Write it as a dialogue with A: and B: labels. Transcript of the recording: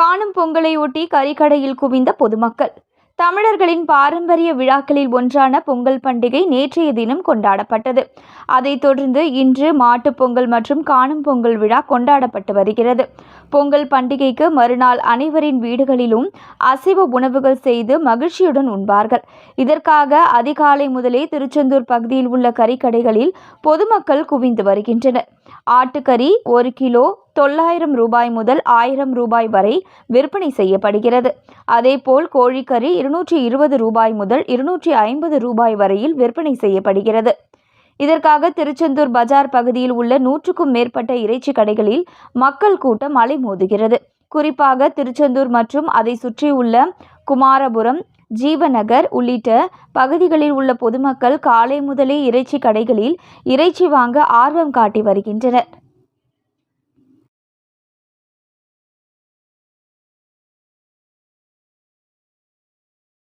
A: காணும் பொங்கலை ஒட்டி கறிக்கடையில் குவிந்த பொதுமக்கள். தமிழர்களின் பாரம்பரிய விழாக்களில் ஒன்றான பொங்கல் பண்டிகை நேற்றைய தினம் கொண்டாடப்பட்டது. அதைத் தொடர்ந்து இன்று மாட்டுப் பொங்கல் மற்றும் காணும் பொங்கல் விழா கொண்டாடப்பட்டு வருகிறது. பொங்கல் பண்டிகைக்கு மறுநாள் அனைவரின் வீடுகளிலும் அசைவ உணவுகள் செய்து மகிழ்ச்சியுடன் உண்பார்கள். இதற்காக அதிகாலை முதலே திருச்செந்தூர் பகுதியில் உள்ள கறிக்கடைகளில் பொதுமக்கள் குவிந்து வருகின்றனர். ஆட்டுக்கறி ஒரு கிலோ தொள்ளாயிரம் ரூபாய் முதல் ஆயிரம் ரூபாய் வரை விற்பனை செய்யப்படுகிறது. அதேபோல் கோழிக்கறி இருநூற்றி இருபது ரூபாய் முதல் இருநூற்றி ஐம்பது ரூபாய் வரையில் விற்பனை செய்யப்படுகிறது. இதற்காக திருச்செந்தூர் பஜார் பகுதியில் உள்ள நூற்றுக்கும் மேற்பட்ட இறைச்சி கடைகளில் மக்கள் கூட்டம் அலைமோதுகிறது. குறிப்பாக திருச்செந்தூர் மற்றும் அதை சுற்றியுள்ள குமாரபுரம் ஜீவநகர் உள்ளிட்ட பகுதிகளில் உள்ள பொதுமக்கள் காலை முதலே இறைச்சி கடைகளில் இறைச்சி வாங்க ஆர்வம் காட்டி வருகின்றனர்.